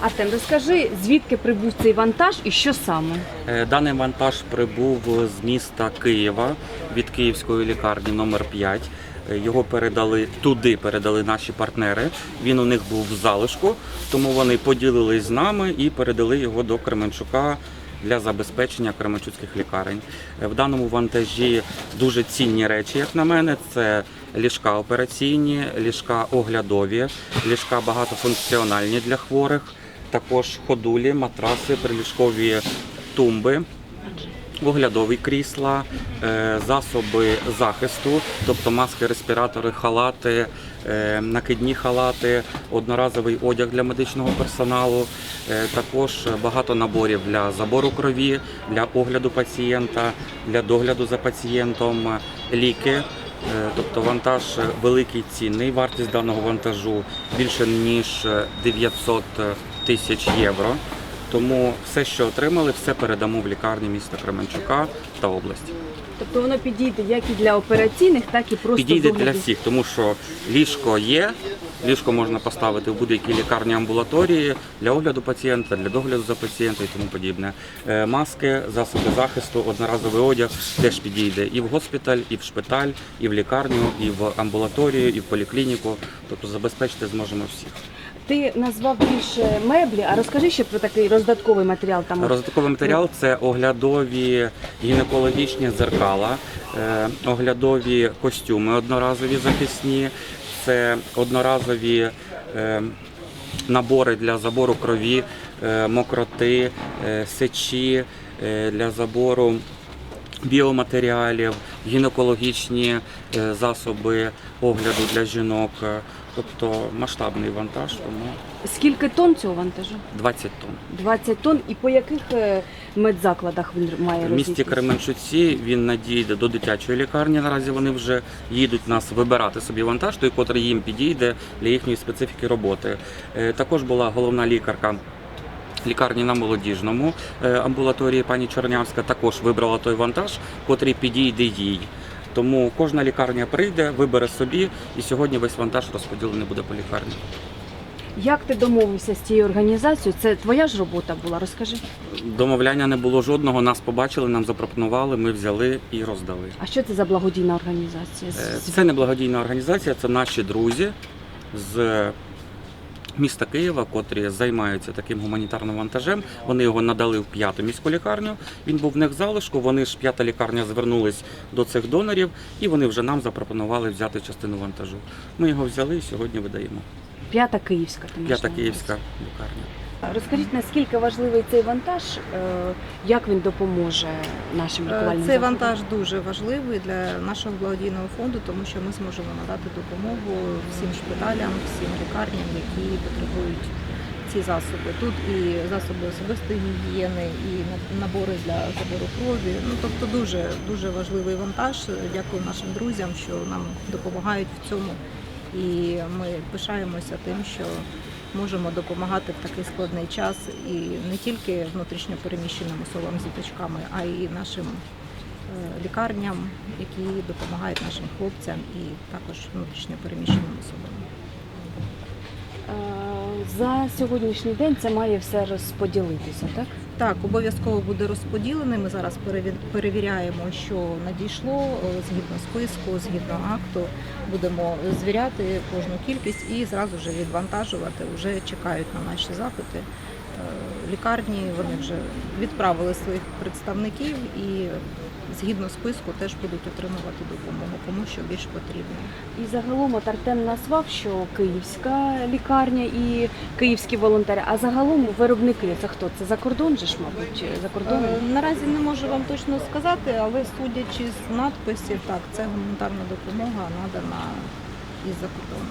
Артем, розкажи, звідки прибув цей вантаж і що саме? Е, Даний вантаж прибув з міста Києва від Київської лікарні номер 5 Е, Його передали туди, передали наші партнери. Він у них був в залишку, тому вони поділились з нами і передали його до Кременчука для забезпечення Кременчуцьких лікарень. Е, В даному вантажі дуже цінні речі, як на мене. Це ліжка операційні, ліжка оглядові, ліжка багатофункціональні для хворих, також ходулі, матраси, приліжкові тумби, оглядові крісла, е, засоби захисту, тобто маски, респіратори, халати, е, накидні халати, одноразовий одяг для медичного персоналу, е, також багато наборів для забору крові, для огляду пацієнта, для догляду за пацієнтом, ліки. Тобто вантаж великий цінний. Вартість даного вантажу більше ніж 900 тисяч євро. Тому все, що отримали, все передамо в лікарні міста Кременчука та області. Тобто воно підійде як і для операційних, так і просто Підійде для всіх, тому що ліжко є. Ліжко можна поставити в будь-якій лікарні амбулаторії для огляду пацієнта, для догляду за пацієнта і тому подібне. Е, Маски, засоби захисту, одноразовий одяг теж підійде і в госпіталь, і в шпиталь, і в лікарню, і в амбулаторію, і в поліклініку. Тобто забезпечити зможемо всіх. Ти назвав більше меблі, а розкажи ще про такий роздатковий матеріал. Там Роздатковий матеріал це оглядові гінекологічні дзеркала, е, оглядові костюми одноразові захисні, це одноразові е, набори для забору крові, е, мокроти, сечі, для забору біоматеріалів, гінекологічні засоби огляду для жінок. Тобто масштабний вантаж, тому скільки тонн цього вантажу? 20 тонн. 20 тонн. І по яких е, медзакладах він має В місті розійтись? Кременчуці він надійде до дитячої лікарні. Наразі вони вже їдуть нас вибирати собі вантаж, той, котрий їм підійде для їхньої специфіки роботи. Е, Також була головна лікарка. Лікарні на молодіжному е, амбулаторії пані Чорнявська також вибрала той вантаж, котрий підійде їй. Тому кожна лікарня прийде, вибере собі, і сьогодні весь вантаж розподілений буде по лікарні. Як ти домовився з цією організацією? Це твоя ж робота була? Розкажи. Домовляння не було жодного. Нас побачили, нам запропонували, ми взяли і роздали. А що це за благодійна організація? Е, Це не благодійна організація, це наші друзі з міста Києва, котрі займаються таким гуманітарним вантажем. Вони його надали в п'яту міську лікарню. Він був в них залишку. Вони ж п'ята лікарня звернулись до цих донорів, і вони вже нам запропонували взяти частину вантажу. Ми його взяли і сьогодні видаємо. П'ята київська. тому П'ята київська лікарня. Розкажіть, наскільки важливий цей вантаж, е, як він допоможе нашим Е, лікувальним Цей вантаж дуже важливий для нашого благодійного фонду, тому що ми зможемо надати допомогу всім шпиталям, всім лікарням, які потребують ці засоби. Тут і засоби особистої гігієни, і на- набори для забору крові. Ну тобто дуже дуже важливий вантаж. Дякую нашим друзям, що нам допомагають в цьому. І ми пишаємося тим, що можемо допомагати в такий складний час і не тільки внутрішньо переміщеним особам з діточками, а й нашим е, лікарням, які допомагають нашим хлопцям і також внутрішньо переміщеним особам. За сьогоднішній день це має все розподілитися, так? Так, обов'язково буде розподілений. Ми зараз перевіряємо, що надійшло е, згідно списку, згідно акту. Будемо звіряти кожну кількість і зразу ж відвантажувати. Вже чекають на наші запити. Е, Лікарні вони вже відправили своїх представників і згідно списку теж будуть отримувати допомогу, кому що більш потрібно. І загалом от Артем назвав, що київська лікарня і київські волонтери, а загалом виробники це хто? Це за кордон же ж, мабуть, за кордоном? Е, Наразі не можу вам точно сказати, але судячи з надписів, так, це гуманітарна допомога надана із-за кордону.